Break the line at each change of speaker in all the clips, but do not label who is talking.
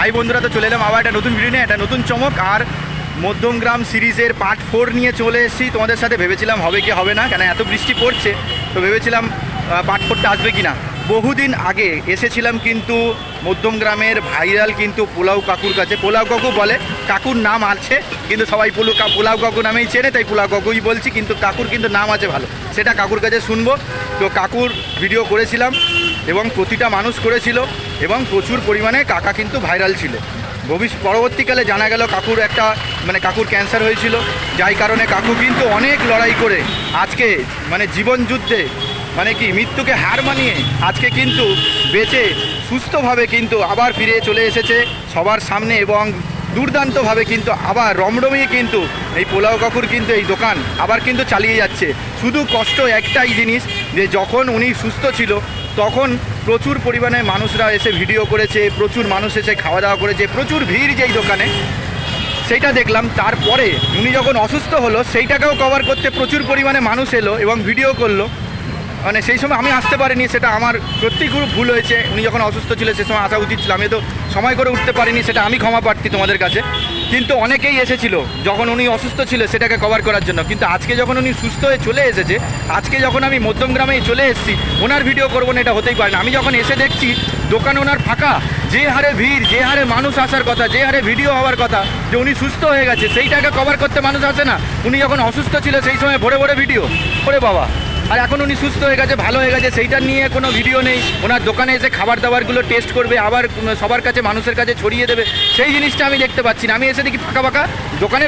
High বন্ধুরা তো চলে এলাম আবার একটা নতুন ভিডিও নিয়ে, একটা নতুন চমক, আর মধ্যমগ্রাম সিরিজের পার্ট ফোর নিয়ে চলে এসেছি। তোমাদের সাথে ভেবেছিলাম হবে কি হবে না, কেন এত বৃষ্টি পড়ছে, তো ভেবেছিলাম পার্ট ফোরটা আসবে কি না বহুদিন আগে এসেছিলাম কিন্তু মধ্যমগ্রামের ভাইরাল কিন্তু পোলাও কাকুর কাছে। পোলাও কাকু বলে, কাকুর নাম আছে, কিন্তু সবাই পোলু পোলাও কাকু নামেই চেনে, তাই পোলাও কাকুই বলছি, কিন্তু কাকুর কিন্তু নাম আছে ভালো। সেটা কাকুর কাছে শুনব। তো কাকুর ভিডিও করেছিলাম এবং প্রতিটা মানুষ করেছিল এবং প্রচুর পরিমাণে কাকা কিন্তু ভাইরাল ছিল। ভবিষ্যৎ পরবর্তীকালে জানা গেল কাকুর একটা মানে কাকুর ক্যান্সার হয়েছিল। যাই কারণে কাকু কিন্তু অনেক লড়াই করে আজকে মানে জীবন যুদ্ধে মানে কি, মৃত্যুকে হার মানিয়ে আজকে কিন্তু বেঁচে সুস্থভাবে কিন্তু আবার ফিরে চলে এসেছে সবার সামনে এবং দুর্দান্তভাবে কিন্তু আবার রমরমিয়ে কিন্তু এই পোলাও কাকুর কিন্তু এই দোকান আবার কিন্তু চালিয়ে যাচ্ছে। শুধু কষ্ট একটাই জিনিস যে যখন উনি সুস্থ ছিল, তখন প্রচুর পরিমাণে মানুষরা এসে ভিডিও করেছে, প্রচুর মানুষ এসে খাওয়া দাওয়া করেছে, প্রচুর ভিড় যেই দোকানে সেইটা দেখলাম। তারপরে উনি যখন অসুস্থ হলো সেইটাকেও কভার করতে প্রচুর পরিমাণে মানুষ এলো এবং ভিডিও করল। মানে সেই সময় আমি আসতে পারিনি, সেটা আমার সত্যিই খুব ভুল হয়েছে। উনি যখন অসুস্থ ছিল, সে সময় আসা উচিত ছিল আমি তো সময় করে উঠতে পারিনি, সেটা আমি ক্ষমা প্রার্থী তোমাদের কাছে। কিন্তু অনেকেই এসেছিল, যখন উনি অসুস্থ ছিল, সেটাকে কভার করার জন্য। কিন্তু আজকে যখন উনি সুস্থ হয়ে চলে এসেছে, আজকে যখন আমি মধ্যমগ্রামে চলে এসেছি, ওনার ভিডিও করব না, এটা হতেই পারে না। আমি যখন এসে দেখছি, দোকান ওনার ফাঁকা, যে হারে ভিড়, যে হারে মানুষ আসার কথা, যে হারে ভিডিও হওয়ার কথা, যে উনি সুস্থ হয়ে গেছে, সেইটাকে কভার করতে মানুষ আসে না। উনি যখন অসুস্থ ছিল, সেই সময় ভরে ভরে ভিডিও ওরে বাবা। আর এখন উনি সুস্থ হয়ে গেছে, ভালো হয়ে গেছে, সেইটা নিয়ে কোনো ভিডিও নেই। ওনার দোকানে এসে খাবার দাবারগুলো টেস্ট করবে, আবার সবার কাছে, মানুষের কাছে ছড়িয়ে দেবে। সেই জিনিসটা আমি দেখতে পাচ্ছি না। আমি এসে দেখি ফাঁকা ফাঁকা দোকানে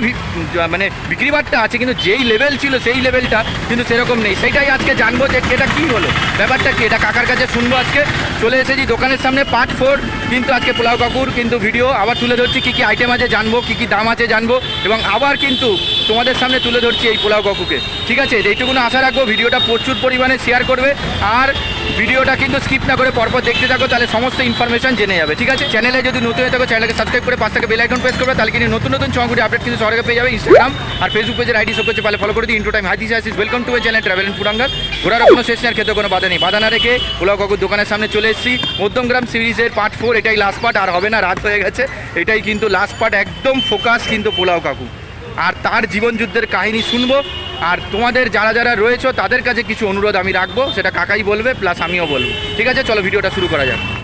মানে বিক্রি বাট্টা আছে, কিন্তু যেই লেভেল ছিল সেই লেভেলটা কিন্তু সেরকম নেই। সেইটাই আজকে জানব যে এটা কী হলো। ব্যাপারটা কি? এটা কাকার কাছে শুনব আজকে। চলে এসেছি দোকানের সামনে পার্ট ফোর কিন্তু আজকে পোলাও কাকুর কিন্তু ভিডিও আবার তুলে ধরছি কী কী আইটেম আছে জানব, কী কী দাম আছে জানব। এবং আবার কিন্তু তোমাদের সামনে তুলে ধরছি এই পোলাও কাকুকে ঠিক আছে, এইটুকুনো আশা রাখব ভিডিওটা প্রচুর পরিমাণে শেয়ার করবে। আর ভিডিওটা কিন্তু স্কিপ না করে পরপর দেখতে থাকো, তাহলে সমস্ত ইনফরমেশন জেনে যাবে, ঠিক আছে? চ্যানেলে যদি নতুন হয়ে থাকো চ্যানেলকে সাবস্ক্রাইব করে পাঁচ থেকে বেল আইকন প্রেস করবে, তাহলে কিন্তু নতুন নতুন চমকুটি আপডেট কিন্তু সরকার পেয়ে যাবে ইনস্টাগ্রাম আর ফেসবুক পেজের আইডি সব করছে ফলো করে দিই ইন্টু টাইম হাদিস আসিস welcome to channel travel and ফুডাঙ্গার ঘোরার কোনো শেষ নেই খেতে কোনো বাধা নেই, বাধা না রেখে পোলাও কাকুর দোকানের সামনে চলে এসেছি। মধ্যমগ্রাম সিরিজের পার্ট ফোর এটাই লাস্ট পার্ট আর হবে না, রাত হয়ে গেছে, এটাই কিন্তু লাস্ট পার্ট একদম ফোকাস কিন্তু পোলাও কাকু। আর তার জীবনযুদ্ধের কাহিনী শুনব। আর তোমাদের যারা যারা রয়েছে, তাদের কাছে কিছু অনুরোধ আমি রাখব, সেটা কাকাই বলবে প্লাস আমিও বলব। ঠিক আছে? চলো, ভিডিওটা শুরু করা যাক।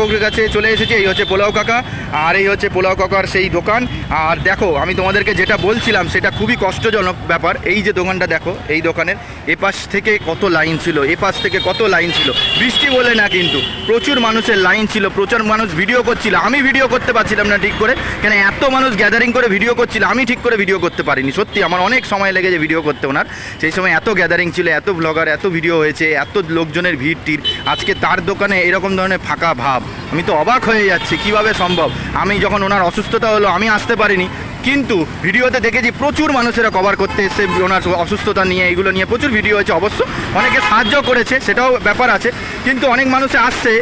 কাকুর কাছে চলে এসেছি, এই হচ্ছে পোলাও কাকা, আর এই হচ্ছে পোলাও কাকার সেই দোকান। আর দেখো, আমি তোমাদেরকে যেটা বলছিলাম, সেটা খুবই কষ্টজনক ব্যাপার। এই যে দোকানটা দেখো, এই দোকানের এপাশ থেকে কত লাইন ছিল, এপাশ থেকে কত লাইন ছিল? বৃষ্টি বলে না কিন্তু, প্রচুর মানুষের লাইন ছিল, প্রচুর মানুষ ভিডিও করছিল। আমি ভিডিও করতে পারছিলাম না ঠিক করে, কেন এত মানুষ গ্যাদারিং করে ভিডিও করছিল, আমি ঠিক করে ভিডিও করতে পারিনি। সত্যি, আমার অনেক সময় লেগেছে ভিডিও করতে ওনার। সেই সময় এত গ্যাদারিং ছিল, এত ব্লগার এত ভিডিও হয়েছে, এত লোকজনের ভিড় টির আজকে তার দোকানে এরকম ধরনের ফাঁকা ভাব। আমি তো অবাক হয়ে যাচ্ছি কীভাবে সম্ভব? আমি যখন ওনার অসুস্থতা হলো আমি আসতে পারিনি। কিন্তু ভিডিওতে দেখেছি প্রচুর মানুষেরা কভার করতে এসে ওনার অসুস্থতা নিয়ে এগুলো নিয়ে প্রচুর ভিডিও হয়েছে। অবশ্য অনেকে সাহায্য করেছে সেটাও ব্যাপার আছে। কিন্তু অনেক মানুষে আসছে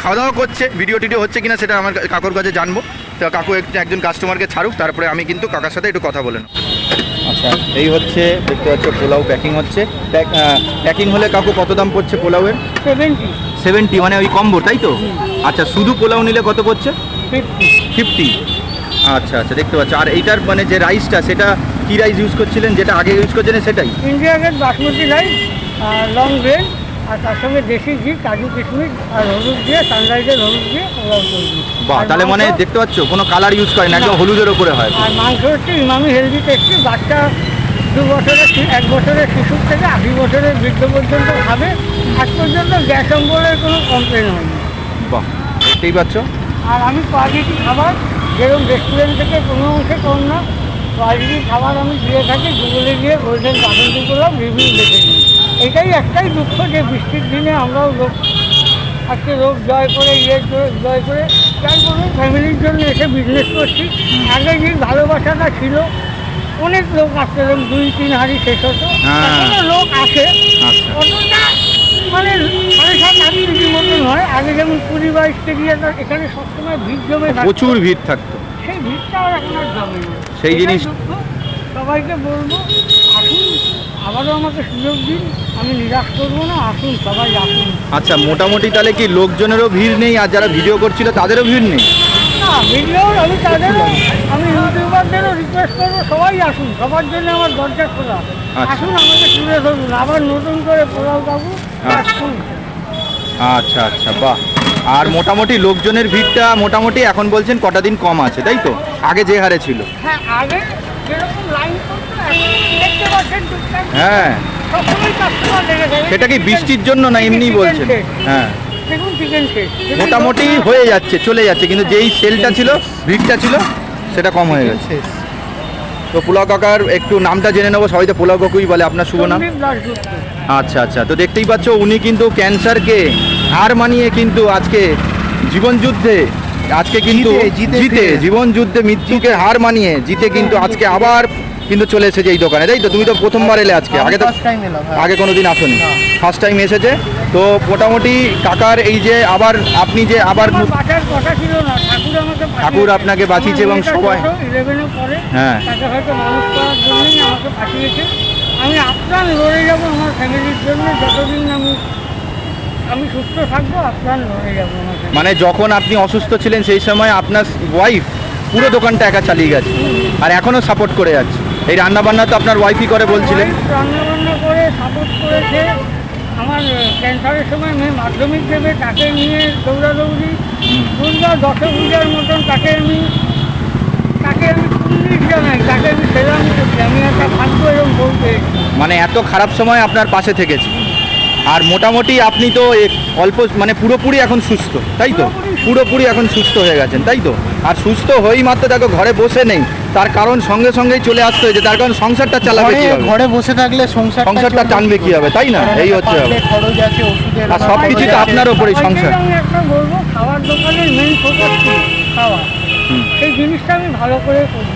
খাওয়া দাওয়া করছে ভিডিও টিডিও হচ্ছে কিনা সেটা আমার কাকুর কাছে জানব। তো কাকু একটু- একজন কাস্টমারকে ছাড়ুক তারপরে আমি কিন্তু কাকার সাথে একটু কথা বলে আচ্ছা এই হচ্ছে দেখতে পাচ্ছ পোলাও প্যাকিং হচ্ছে। প্যাকিং হলে কাকু কত দাম পড়ছে পোলাওয়ের?
সেভেন্টি
সেভেন্টি মানে ওই কম্বো তাই তো? আচ্ছা শুধু পোলাও নিলে কত পড়ছে?
ফিফটি
আচ্ছা আচ্ছা দেখতে পাচ্ছি। আর এইটার মানে যে রাইসটা সেটা কি রাইস ইউজ করছিলেন? যেটা আগে ইউজ করছিলেন সেটাই?
ইন্ডিয়া গেট বাসমতি রাইস আর লং গ্রেন আর তার সঙ্গে দেশি ঘি কাজু কিশমিশ আর হলুদ দিয়ে সানরাইজের হলুদ দিয়ে
বাহ তাহলে মানে দেখতে পাচ্ছ কোনো কালার ইউজ করে না, একদম হলুদের ওপরে হয়।
আর মাংস হচ্ছে ইমামি হেলদি টেস্টি বাচ্চা দু বছরের এক বছরের শিশুর থেকে আশি বছরের বৃদ্ধ পর্যন্ত খাবে। আজ পর্যন্ত গ্যাস অম্বলের কোনো কমপ্লেন হয়নি।
বাহ দেখতেই পাচ্ছ।
আর আমি কোয়ালিটি খাবার যেরকম রেস্টুরেন্ট থেকে কোনো অংশে কম না কোয়ালিটি খাবার আমি দিয়ে থাকি গুগলে গিয়ে গোল্ডেন বাসন্তী করলাম? রিভিউ দেখে নিই এটাই একটাই দুঃখ যে বৃষ্টির দিনে আমরাও লোক আজকে রোগ জয় করে ইয়ে করে জয় করে যাই বলুন ফ্যামিলির জন্য এসে বিজনেস করছি। আগে যে ভালোবাসাটা ছিল অনেক লোক এরকম দুই তিন হাড়ি শেষ হতো।
হ্যাঁ।
লোক আসে।
আচ্ছা।
অতটা মানে সাড়ে সাত আট মতন হয়। আগে যেমন কুড়ি বাইশ কেজি এখানে সবসময় ভিড় জমে
প্রচুর ভিড় থাকতো।
সেই ভিড়টা আর এখন আর জমে
সেই জিনিস-।
সবাইকে বলব আসুন আবারও আমাকে সুযোগ দিন। আমি নিরাশ করব না। আসুন সবাই আসুন।
আচ্ছা মোটামুটি তাহলে কি লোকজনেরও ভিড় নেই আর যারা ভিডিও করছিল তাদেরও ভিড় নেই?
না ভিডিও আমি তাদেরও আমি ইউটিউবারদেরও রিকোয়েস্ট করব সবাই আসুন সবার জন্য আমার দরজা খোলা।
আচ্ছা।
আসুন আমাকে তুলে ধরুন আবার নতুন করে পোলাও বাবু
আচ্ছা।
আসুন
আচ্ছা আচ্ছা বাহ। আর মোটামুটি লোকজনের ভিড়টা মোটামুটি এখন বলছেন কটা দিন কম আছে তাই তো? আগে যে হারে ছিল।
হ্যাঁ আগে লাইন
হ্যাঁ। সেটা কি বৃষ্টির জন্য না এমনি বলছেন? হ্যাঁ।
দেখুন চিকেন শেষ।
মোটামুটি হয়ে যাচ্ছে চলে যাচ্ছে কিন্তু যেই সেলটা ছিল ভিড়টা ছিল সেটা কম হয়ে গেছে। তো পোলাও কাকার একটু নামটা জেনে নেব সবাই তো পোলাও কাকুই বলে আপনার শুভ নাম? আচ্ছা আচ্ছা তো দেখতেই পাচ্ছ উনি কিন্তু ক্যান্সারকে হার মানিয়ে কিন্তু আজকে জীবন যুদ্ধে আজকে কিন্তু
জিতে, জিতে
জিতে
ফিরে।
জীবন যুদ্ধে মৃত্যুকে হার মানিয়ে জিতে কিন্তু আজকে আবার কিন্তু চলে এসেছে এই দোকানে। তাই তো তুমি তো প্রথমবার এলে আজকে। আগে তো
হ্যাঁ।
আগে কোনোদিন আসনি।
না।
ফার্স্ট টাইম এসেছে। তো মোটামুটি কাকার এই যে আবার আপনি যে আবার
ঠাকুর আমাকে
আপনাকে বাঁচিয়েছে এবং সবাই- হ্যাঁ।
আমি আপ্রাণ লড়ে যাব আমার ফ্যামিলির জন্য। যতদিন আমি আমি সুস্থ থাকব আপ্রাণ লড়ে যাব
মানে যখন আপনি অসুস্থ ছিলেন সেই সময় আপনার ওয়াইফ পুরো দোকানটা একা চালিয়ে গেছে। আর এখনও সাপোর্ট করে যাচ্ছে। এই রান্না বান্না তো আপনার ওয়াইফই করে বলছিলেন।
রান্নাবান্না করে সাপোর্ট করেছে। আমার ক্যান্সারের সময় মেয়ে মাধ্যমিক দেবে তাকে নিয়ে দৌড়াদৌড়ি। দুর্গা দশ পূজার মতন তাকে আমি তাকে আমি পুলিশ জানাই তাকে আমি সেলাম করেছি। আমি একটা ভাগ্য এবং পেয়েছি।
মানে এত খারাপ সময় আপনার পাশে থেকেছে। আর মোটামুটি আপনি তো অল্প মানে পুরোপুরি এখন সুস্থ তাই তো? পুরোপুরি এখন সুস্থ হয়ে গেছেন তাই তো? আর সুস্থ হয়েই মাত্র দেখো ঘরে বসে নেই। তার কারণ সঙ্গে সঙ্গেই চলে আসতে হয়েছে। তার কারণ সংসারটা চালাবে
ঘরে
কি
ঘরে বসে থাকলে সংসার
সংসারটা টানবে কি হবে, তাই না? এই হচ্ছে।
খরচ আছে ওষুধের
আর সব কিছু তো আপনার ওপরেই সংসার।
আমি একটা বলব খাওয়ার দোকানের মেন ফোকাস খাওয়া। সেই জিনিসটা আমি ভালো করে করি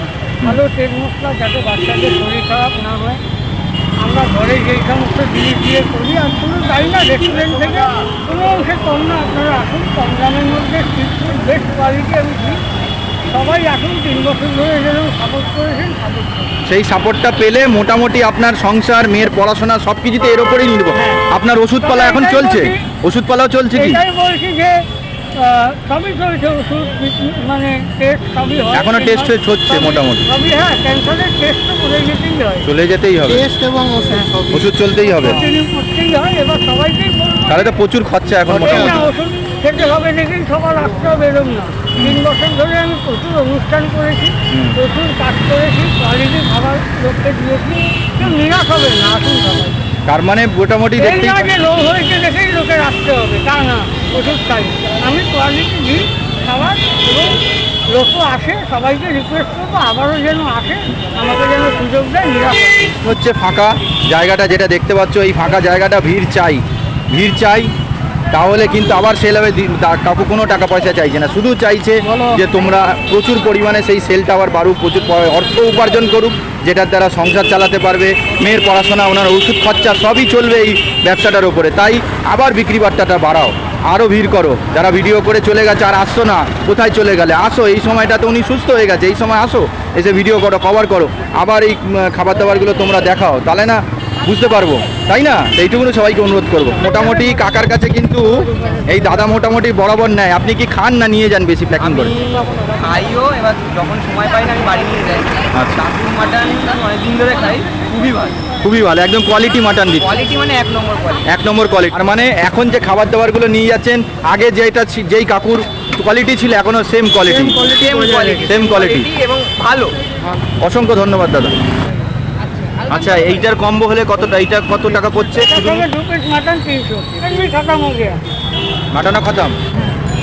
ভালো তেল মশলা যাতে বাচ্চাদের শরীর খারাপ না হয়। আমরা ঘরে যেই সমস্ত জিনিস দিয়ে করি আর শুধু তাই না রেস্টুরেন্ট থেকে কোনো অংশে কম না আপনারা আসুন কম দামের মধ্যে বেস্ট কোয়ালিটি আমি দিই। সবাই আসুন তিন বছর ধরে যেরকম সাপোর্ট করেছেন সাপোর্ট
সেই সাপোর্টটা পেলে মোটামুটি আপনার সংসার মেয়ের পড়াশোনা সব কিছুতে এর ওপরেই নির্ভর।
হ্যাঁ।
আপনার ওষুধপালা এখন চলছে। ওষুধপালাও চলছে কি?
এটাই বলছি যে আহ, সবই চলছে ওষুধ মানে টেস্ট সবই হয়।
এখনও test ফেস্ট হচ্ছে মোটামুটি।
সবই হ্যাঁ ক্যান্সারের টেস্ট তো করে যেতেই হয়।
চলে যেতেই হবে।
টেস্ট এবং ওষুধ সবই।
ওষুধ চলতেই হবে।
কন্টিনিউ করতেই হয় এবার সবাইকেই বলব।
তাহলে তো প্রচুর খরচা এখন মোটামুটি।
ওষুধ খেতে হবে দেখেই সকাল আসতে হবে এরকম না। তিন বছর ধরে আমি প্রচুর অনুষ্ঠান করেছি প্রচুর কাজ করেছি কোয়ালিটি খাবার লোককে দিয়েছি। কেউ নিরাশ হবে না আসুন সবাই
তার মানে মোটামুটি
না যে লোক হয়েছে দেখেই লোকের আসতে হবে তা না ওষুধ খাই। আমি কোয়ালিটি দিই খাবার এবং লোকও আসে সবাইকে রিকোয়েস্ট করব আবারও যেন আসে আমাকে যেন সুযোগ দেয় নিরাশ
হচ্ছে ফাঁকা জায়গাটা যেটা দেখতে পাচ্ছ এই ফাঁকা জায়গাটা ভিড় চাই। ভিড় চাই তাহলে কিন্তু আবার সেল হবে কাকু কোনো টাকা পয়সা চাইছে না। শুধু চাইছে যে তোমরা প্রচুর পরিমাণে সেই সেলটা আবার বাড়ুক প্রচুর অর্থ উপার্জন করুক যেটার দ্বারা সংসার চালাতে পারবে মেয়ের পড়াশোনা ওনার ওষুধ খরচা সবই চলবে এই ব্যবসাটার ওপরে তাই আবার বিক্রি বাট্টাটা বাড়াও আরও ভিড় করো। যারা ভিডিও করে চলে গেছে আর আসছো না কোথায় চলে গেলে? আসো এই সময়টাতে উনি সুস্থ হয়ে গেছে এই সময় আসো এসে ভিডিও করো কভার করো। আবার এই খাবার দাবারগুলো তোমরা দেখাও। তাহলে না বুঝতে পারব। তাই না? এইটুকুনি সবাইকে অনুরোধ করব। মোটামুটি কাকার কাছে কিন্তু এই দাদা মোটামুটি বরাবর নেয়। আপনি কি খান না নিয়ে যান বেশি প্যাকিং করে?
খাইও এবার যখন সময় পাই না আমি বাড়ি নিয়ে যাই।
আচ্ছা।
মাটন অনেকদিন ধরে খাই খুবই ভালো।
খুবই ভালো একদম কোয়ালিটি মাটন দিচ্ছে।
কোয়ালিটি মানে এক নম্বর কোয়ালিটি
এক নম্বর কোয়ালিটি আর মানে এখন যে খাবার দাবারগুলো নিয়ে যাচ্ছেন আগে যেটা যেই কাকুর কোয়ালিটি ছিল এখনও সেম কোয়ালিটি
সেম কোয়ালিটি। এবং ভালো।
অসংখ্য ধন্যবাদ দাদা। আচ্ছা এইটার কম্বো হলে কত এইটা কত টাকা পড়ছে?
দু পিস মাটন তিনশো। খতম হয়ে গেছে।
মাটনা খতম?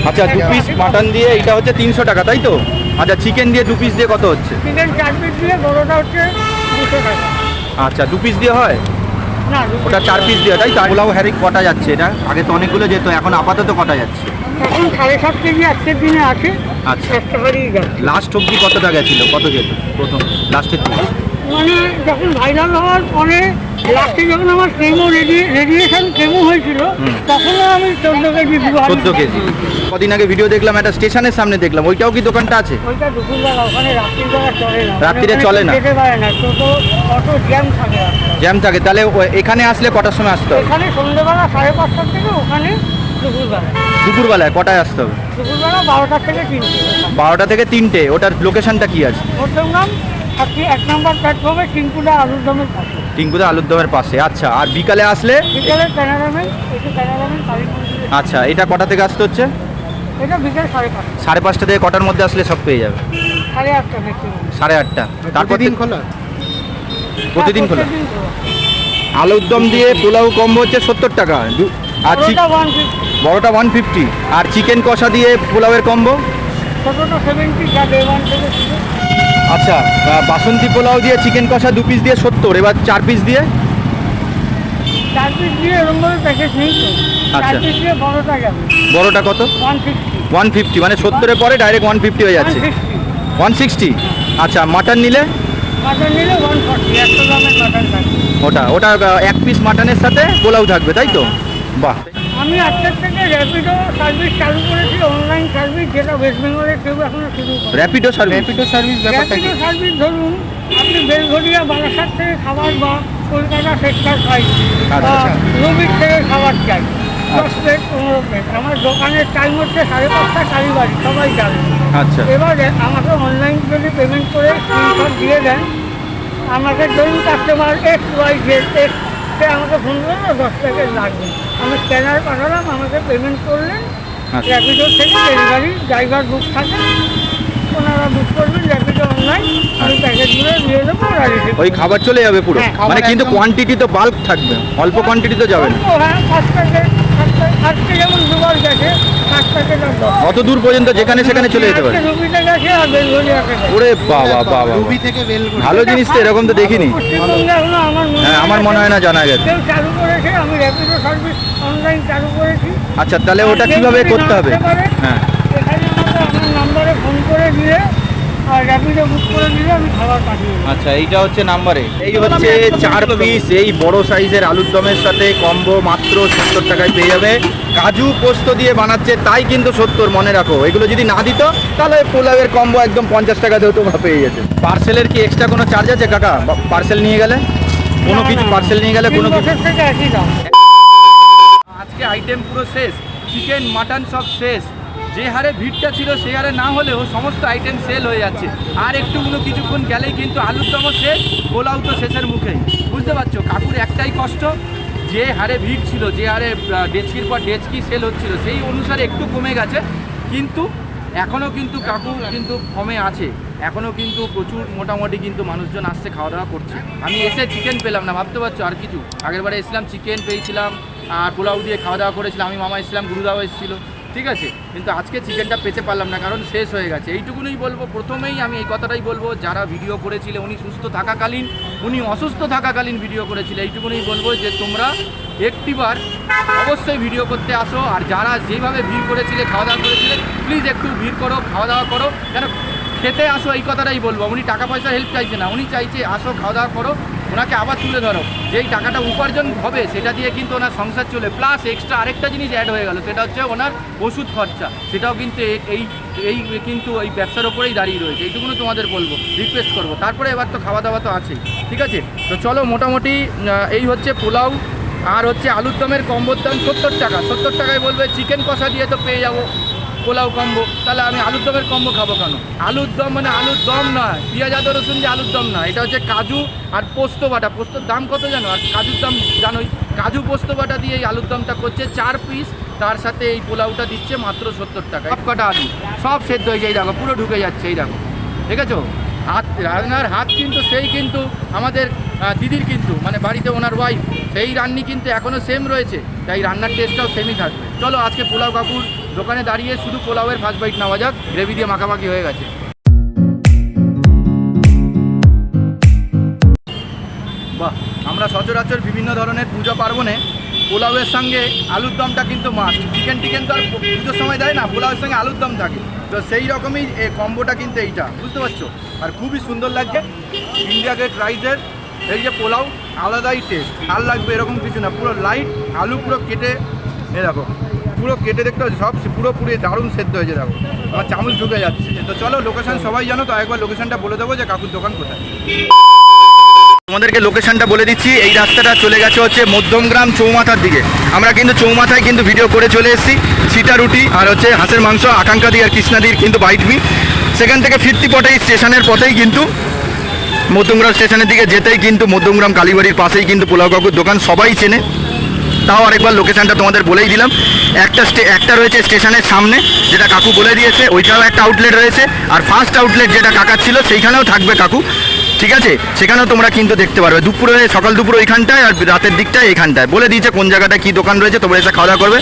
আচ্ছা দু পিস মাটন দিয়ে এটা হচ্ছে তিনশো টাকা তাই তো? আচ্ছা চিকেন দিয়ে দু পিস দিয়ে কত হচ্ছে?
চিকেন চার পিস দিয়ে বড়োটা হচ্ছে দুশো টাকা।
আচ্ছা দু পিস দিয়ে হয়? ওটা চার পিস দিয়ে তাই তো? পোলাও হ্যারি কটা যাচ্ছে এটা? আগে তো অনেকগুলো যেত এখন আপাতত কটা যাচ্ছে?
এখন সাড়ে সাত কেজি আজকের দিনে আছে।
আচ্ছা। লাস্ট অবধি কতটা গেছিল? কত যেত? প্রথম লাস্টের দিকে
মানে যখন ভাইরাল হওয়ার পরে লাস্টে যখন আমার কেমো রেডিয়েশন কেমো হয়েছিল
হুম।
তখনও আমি চোদ্দ কেজি
চোদ্দ কেজি। কদিন আগে ভিডিও দেখলাম একটা স্টেশনের সামনে দেখলাম ওইটাও কি দোকানটা আছে?
ওইটা দুপুরবেলা ওখানে রাত্রির চলে না।
রাত্রিরে চলে না?
যেতে পারে না টোটো অটো জ্যাম থাকে
জ্যাম থাকে তাহলে এখানে আসলে কটার সময় আসতে হবে?
এখানে সন্ধ্যেবেলা সাড়ে পাঁচটার থেকে ওখানে দুপুরবেলা
দুপুরবেলায় কটায় আসতে হবে?
দুপুরবেলা বারোটার থেকে তিনটে।
বারোটা থেকে তিনটে ওটার লোকেশনটা কি আছে?
প্রথম নাম আপনি এক নম্বর প্ল্যাটফর্মে চিনকুটা আলুর দমের পাশে।
টিঙ্কুদা আলুর দমের পাশে আচ্ছা। আর বিকালে আসলে?
বিকেলে
আচ্ছা এটা কটা থেকে আসতে হচ্ছে?
এটা বিকেল সাড়ে পাঁচটা।
সাড়ে পাঁচটা থেকে কটার মধ্যে আসলে সব পেয়ে যাবে?
সাড়ে আটটা
সাড়ে আটটা। তারপর
প্রতিদিন
থেকে-
খোলা?
প্রতিদিন খোলা।
প্রতিদিন
আলুর দম দিয়ে পোলাও কম্বো হচ্ছে সত্তর টাকা। আর
বড়টা ওয়ান ফিফটি
বড়টা ওয়ান ফিফটি আর চিকেন কষা দিয়ে পোলাওয়ের কম্বো?
ছোটোটা সেভেন্টি
আচ্ছা বাসন্তী পোলাও দিয়ে চিকেন কষা দু পিস দিয়ে সত্তর এবার চার পিস দিয়ে?
চার পিস দিয়ে প্যাকেজ নেই তো
আচ্ছা।
বড়টা
কত?
ওয়ান ফিফটি
মানে সত্তরের পরে ডাইরেক্ট ওয়ান ফিফটি হয়ে যাচ্ছে। ওয়ান সিক্সটি আচ্ছা মাটন নিলে?
মাটন নিলে ওয়ান ফর্টি একশো গ্রামের মাটন
ওটা ওটা এক পিস মাটনের সাথে পোলাও থাকবে তাই তো? বাহ।
আমি আজকের থেকে র্যাপিডো সার্ভিস চালু করেছি অনলাইন সার্ভিস যেটা ওয়েস্ট বেঙ্গলের কেউ এখনও শুরু করে
র্যাপিডো সার্ভিস
র্যাপিডো সার্ভিস ব্যাপারটা কি?
র্যাপিডো সার্ভিস ধরুন আপনি বেলঘরিয়া বারাসাত থেকে খাবার বা কলকাতা সেক্টর ফাইভ বা
আচ্ছা।
রবির থেকে খাবার চাই দশ প্লেট পনেরো প্লেট। আমার দোকানের টাইম হচ্ছে সাড়ে পাঁচটা কালীবাড়ি সবাই জানে
আচ্ছা।
এবারে আমাকে অনলাইন যদি পেমেন্ট করে স্ক্রিনশট দিয়ে দেন আমাকে ধরুন customer X Y Z X সে আমাকে ফোন করল দশ প্যাকেট লাগবে। আমি স্ক্যানার পাঠালাম আমাকে পেমেন্ট করলেন। র্যাপিডো থেকে ডেলিভারি ড্রাইভার বুক থাকে। ওনারা বুক করবেন র্যাপিডো অনলাইন আমি প্যাকেজগুলো দিয়ে দেবো
ওই খাবার চলে যাবে পুরো?
হ্যাঁ,
মানে কিন্তু কোয়ান্টিটি তো বাল্ক থাকবে অল্প কোয়ান্টিটি তো যাবে না?
হ্যাঁ ফার্স্ট প্যাকেট আজকে যেমন দুবার গেছে
অত দূর পর্যন্ত যেখানে সেখানে চলে যেতে পারে। ওরে বাবা বাবা ভালো জিনিস তো এরকম তো দেখিনি।
মনে
হ্যাঁ আমার মনে হয় না জানা গেছে।
কেউ চালু করেছে আমি র্যাপিডো সার্ভিস অনলাইন চালু করেছি।
আচ্ছা তাহলে ওটা কীভাবে করতে হবে? হ্যাঁ।
নাম্বারে ফোন করে দিয়ে আর র্যাপিডো বুক করে দিলে আমি খাবার পাঠিয়ে দেবো।
আচ্ছা এইটা হচ্ছে নাম্বারে। এই হচ্ছে চার পিস এই বড় সাইজের আলুর দমের সাথে কম্বো মাত্র সত্তর টাকায় পেয়ে যাবে। কাজু পোস্ত দিয়ে বানাচ্ছে তাই কিন্তু সত্তর মনে রাখো। এগুলো যদি না দিত তাহলে পোলাওয়ের কম্বো একদম পঞ্চাশ টাকাতেও তোমরা পেয়ে যেতে। পার্সেলের কি এক্সট্রা কোনো চার্জ আছে কাকা? পার্সেল নিয়ে গেলে? কোনো কিছু পার্সেল নিয়ে গেলে কোনো কিছু?
আজকে আইটেম পুরো শেষ। চিকেন মাটন সব শেষ। যে হারে ভিড়টা ছিল, সে হারে না হলেও সমস্ত আইটেম সেল হয়ে যাচ্ছে। আর একটুগুলো কিছুক্ষণ গেলেই কিন্তু আলুর দমও শেষ, পোলাও তো শেষের মুখেই। বুঝতে পারছ? কাকুর একটাই কষ্ট, যে হারে ভিড় ছিল, যে হারে ডেচকির পর ডেচকি সেল হচ্ছিল, সেই অনুসারে একটু কমে গেছে। কিন্তু এখনও কিন্তু কাকু কিন্তু ফমে আছে। এখনও কিন্তু প্রচুর, মোটামুটি কিন্তু মানুষজন আসছে খাওয়া দাওয়া করছে। আমি এসে চিকেন পেলাম না, ভাবতে পারছ? আর কিছু? আগেরবারে এসেছিলাম চিকেন পেয়েছিলাম, আর পোলাও দিয়ে খাওয়া দাওয়া করেছিলাম। আমি মামা এসেছিলাম, গুরুদাও এসেছিল। ঠিক আছে? কিন্তু আজকে চিকেনটা পেতে পারলাম না, কারণ শেষ হয়ে গেছে। এইটুকুনই বলব, প্রথমেই আমি এই কথাটাই বলব, যারা ভিডিও করেছিলে, উনি সুস্থ থাকাকালীন, উনি অসুস্থ থাকাকালীন ভিডিও করেছিল, এইটুকুনই বলব যে তোমরা একটিবার অবশ্যই ভিডিও করতে আসো, আর যারা যেভাবে ভিড় করেছিলে, খাওয়া দাওয়া করেছিলে প্লিজ একটু ভিড় করো, খাওয়া দাওয়া করো কেন খেতে আসো, এই কথাটাই বলব। উনি টাকা পয়সা হেল্প চাইছে না। উনি চাইছে, আসো খাওয়া দাওয়া করো, ওনাকে আবার তুলে ধরো। যেই টাকাটা উপার্জন হবে, সেটা দিয়ে কিন্তু ওনার সংসার চলে প্লাস এক্সট্রা আরেকটা জিনিস অ্যাড হয়ে গেল, সেটা হচ্ছে ওনার ওষুধ খরচা। সেটাও কিন্তু এই এই কিন্তু এই ব্যবসার ওপরেই দাঁড়িয়ে রয়েছে। এইটুকুনি তোমাদের বলব রিকোয়েস্ট করব। তারপরে এবার তো খাওয়া দাওয়া তো আছেই, ঠিক আছে? তো চলো মোটামুটি এই হচ্ছে পোলাও, আর হচ্ছে আলুর দমের কম্বোর দাম সত্তর টাকা। সত্তর টাকায় বলবে চিকেন কষা দিয়ে তো পেয়ে যাব। পোলাও কম্বো তাহলে আমি আলুর দমের কম্বো খাব কেন? আলুর দম মানে আলুর দম নয়, পেঁয়াজ আদা রসুন যে আলুর দম না এটা হচ্ছে কাজু আর পোস্ত বাটা। পোস্তর দাম কত জানো? আর কাজুর দাম জানোই। কাজু পোস্ত বাটা দিয়ে এই আলুর দমটা করছে চার পিস তার সাথে এই পোলাওটা দিচ্ছে মাত্র সত্তর টাকা। সব কটা আলু, সব সেদ্ধ হয়ে যায় দেখো, পুরো ঢুকে যাচ্ছে, এই দেখো। ঠিক আছে হাত, রান্নার হাত কিন্তু সেই কিন্তু আমাদের দিদির কিন্তু মানে বাড়িতে ওনার ওয়াইফ সেই রান্নি কিন্তু এখনও সেম রয়েছে, তাই রান্নার টেস্টটাও সেমই থাকবে। চলো আজকে পোলাও কাকুর দোকানে দাঁড়িয়ে শুধু পোলাওয়ের ফার্স্ট বাইট নেওয়া যাক গ্রেভি দিয়ে মাখামাখি হয়ে গেছে। বাহ, আমরা সচরাচর বিভিন্ন ধরনের পুজো পার্বণে পোলাওয়ের সঙ্গে আলুর দমটা কিন্তু মাছ চিকেন টিকেন তো আর পুজোর সময় দেয় না, পোলাওয়ের সঙ্গে আলুর দম থাকে। তো সেই রকমই এই কম্বোটা কিন্তু এইটা, বুঝতে পারছ? আর খুবই সুন্দর লাগছে।
ইন্ডিয়া গেট রাইসের এই যে পোলাও, আলাদাই টেস্ট আর লাগবে এরকম কিছু না, পুরো লাইট আলু পুরো কেটে এরকম পুরো কেটে দেখতে হচ্ছে সব পুরোপুরি দারুণ সেদ্ধ হয়েছে, দেখো। আমার চামচ ঢুকে যাচ্ছে। তো চলো লোকেশন সবাই জানো, তো একবার লোকেশনটা বলে দেবো যে কাকুর দোকান কোথায়।
তোমাদেরকে লোকেশনটা বলে দিচ্ছি, এই রাস্তাটা চলে গেছে হচ্ছে মধ্যমগ্রাম চৌমাথার দিকে। আমরা কিন্তু চৌমাথায় কিন্তু ভিডিও করে চলে এসেছি সিটা রুটি আর হচ্ছে হাঁসের মাংস আকাঙ্ক্ষাদি আর কৃষ্ণাদির কিন্তু বাইটমি সেখান থেকে ফিরতি পথেই স্টেশনের পথেই কিন্তু মধ্যমগ্রাম স্টেশনের দিকে যেতেই কিন্তু মধ্যমগ্রাম কালীবাড়ির পাশেই কিন্তু পোলাও কাকুর দোকান, সবাই চেনে। তাও আরেকবার লোকেশানটা তোমাদের বলেই দিলাম। একটা একটা রয়েছে স্টেশনের সামনে, যেটা কাকু বলে দিয়েছে, ওইটাও একটা আউটলেট রয়েছে। আর ফার্স্ট আউটলেট যেটা কাকার ছিল, সেইখানেও থাকবে কাকু। ঠিক আছে? সেখানেও তোমরা কিন্তু দেখতে পারবে। দুপুরে, সকাল দুপুর ওইখানটায় আর রাতের দিকটায় এইখানটায়। বলে দিয়েছে কোন জায়গাটা কি দোকান রয়েছে, তোমরা এসে খাওয়া দাওয়া করবে।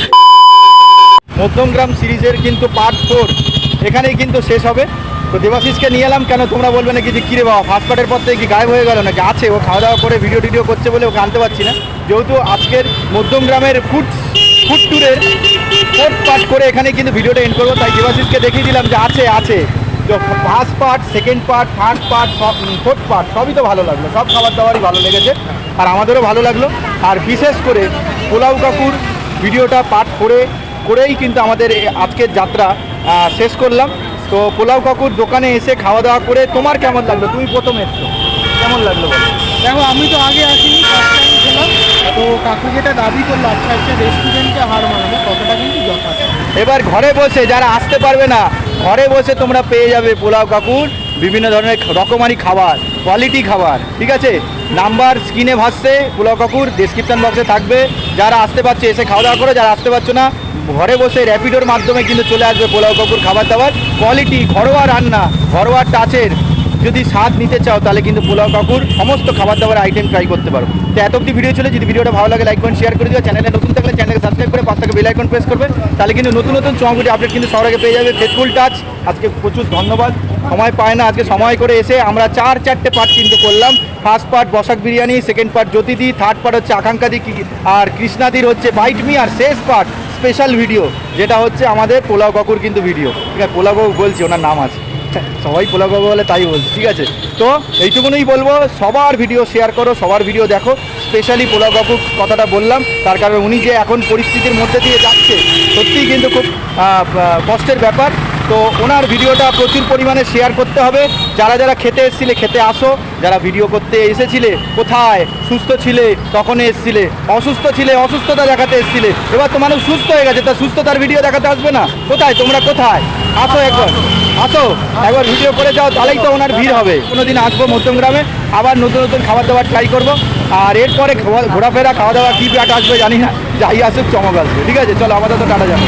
মধ্যমগ্রাম সিরিজের কিন্তু পার্ট ফোর এখানেই কিন্তু শেষ হবে। তো দেবাশিসকে নিয়ে এলাম কেন তোমরা বলবে নাকি যে, কিরে বাবা ফার্স্ট পার্টের পর থেকে কি গায়েব হয়ে গেল নাকি? আছে, ও খাওয়া দাওয়া করে ভিডিও টিডিও করছে বলে ওকে আনতে পারছি না। যেহেতু আজকের মধ্যমগ্রামের ফুড ফুড ট্যুরের ফোর্থ পার্ট করে এখানে কিন্তু ভিডিওটা এন্ড করব, তাই দেবাশিসকে দেখিয়ে দিলাম যে আছে আছে। তো first part second part third part সব ফোর্থ পার্ট সবই তো ভালো লাগল, সব খাবার দাবারই ভালো লেগেছে, আর আমাদেরও ভালো লাগল। আর বিশেষ করে পোলাউ কাকুর ভিডিওটা পার্ট করে করেই কিন্তু আমাদের আজকের যাত্রা শেষ করলাম। তো পোলাও কাকুর দোকানে এসে খাওয়া দাওয়া করে তোমার কেমন লাগল? তুমি প্রথম এসছো। কেমন লাগল বলো?
দেখো আমি তো আগে আসিনি ফার্স্ট টাইম খেলাম। তো কাকু যেটা দাবি করল আচ্ছা আচ্ছা রেস্টুরেন্টকে হার মানানো কতটা কিন্তু যথা
এবার ঘরে বসে যারা আসতে পারবে না ঘরে বসে তোমরা পেয়ে যাবে পোলাও কাকুর। বিভিন্ন ধরনের রকমারি খাবার কোয়ালিটি খাবার, ঠিক আছে? নাম্বার স্ক্রিনে ভাসছে পোলাও কাকুর ডিসক্রিপশান বক্সে থাকবে। যারা আসতে পারছে, এসে খাওয়া দাওয়া করো, যারা আসতে পারছ না, ঘরে বসে র্যাপিডোর মাধ্যমে কিন্তু চলে আসবে পোলাও কাকুর খাবার দাবার। কোয়ালিটি ঘরোয়া রান্না, ঘরোয়া টাচের যদি স্বাদ নিতে চাও, তাহলে কিন্তু পোলাও কাকুর সমস্ত খাবার দাবার আইটেম ট্রাই করতে পারো। তো এত অব্দি ভিডিও চলে, যদি ভিডিওটা ভালো লাগে লাইক করেন শেয়ার করে দিও চ্যানেলে নতুন থাকলে চ্যানেলকে সাবস্ক্রাইব করে পাঁচ থেকে বেল আইকন প্রেস করবে, তাহলে কিন্তু নতুন নতুন চমকুটি আপডেট কিন্তু সবার আগে পেয়ে যাবে। ফেসবুল টাচ আজকে প্রচুর ধন্যবাদ। সময় পায় না, আজকে সময় করে এসে আমরা চার, চারটে পার্ট কিন্তু করলাম। First part Basak biryani second part জ্যোতিদি third part হচ্ছে আকাঙ্ক্ষাদি আর কৃষ্ণাদির হচ্ছে বাইট মি আর শেষ পার্ট স্পেশাল ভিডিও যেটা হচ্ছে আমাদের পোলাও কাকুর কিন্তু ভিডিও ঠিক আছে, পোলাও কাকু বলছি, ওনার নাম আছে। সবাই পোলা পাবো বলে তাই বলছি, ঠিক আছে? তো এইটুকুনই বলব, সবার ভিডিও শেয়ার করো, সবার ভিডিও দেখো। স্পেশালি পোলা কাকু কথাটা বললাম, তার কারণ উনি যে এখন পরিস্থিতির মধ্যে দিয়ে যাচ্ছে, সত্যিই কিন্তু খুব কষ্টের ব্যাপার। তো ওনার ভিডিওটা প্রচুর পরিমাণে শেয়ার করতে হবে। যারা যারা খেতে এসেছিলে, খেতে আসো। যারা ভিডিও করতে এসেছিলে, কোথায়? সুস্থ ছিলে তখন এসেছিলে? অসুস্থ ছিলে, অসুস্থতা দেখাতে এসেছিলে। এবার তো মানুষ সুস্থ হয়ে গেছে, তা সুস্থতার ভিডিও দেখাতে আসবে না। কোথায়? তোমরা কোথায়? আসো একবার। আসো। একবার ভিডিও করে যাও, তাহলেই তো ওনার ভিড় হবে। কোনোদিন আসব মধ্যমগ্রামে। আবার নতুন নতুন খাবার দাবার ট্রাই করব। আর এরপরে ঘোরাফেরা, খাওয়া দাওয়া কী ব্যাট আসবে জানি না। যাই আসুক, চমক আসবে। ঠিক আছে? চলো আমাদের তো টাটা যাবে